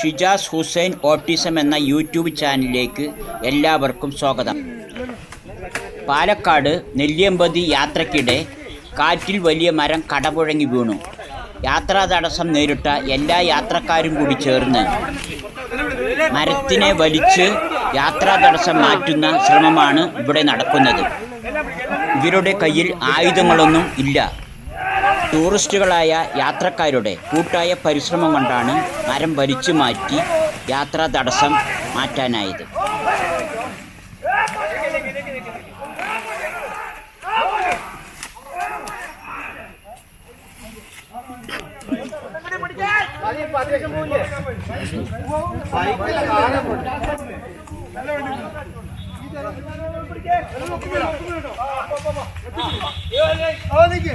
Shijas Hussain autism എന്ന YouTube ചാനലിലേക്ക് എല്ലാവർക്കും സ്വാഗതം. പാലക്കാട് നെല്ലിയമ്പതി യാത്രയ്ക്കിടെ കാറ്റിൽ വലിയ മരം കടപുഴങ്ങി വീണു. യാത്രാ തടസ്സം നേരിട്ട എല്ലാ യാത്രക്കാരും കൂടി ചേർന്ന് മരത്തിനെ വലിച്ച് യാത്രാ തടസ്സം മാറ്റുന്ന ശ്രമമാണ് ഇവിടെ നടക്കുന്നത്. ഇവരുടെ കയ്യിൽ ആയുധങ്ങളൊന്നും ഇല്ല. ടൂറിസ്റ്റുകളായ യാത്രക്കാരുടെ കൂട്ടായ പരിശ്രമം കൊണ്ടാണ് മരം വലിച്ചു മാറ്റി യാത്രാ തടസ്സം മാറ്റാനായത് പിടിക്കേ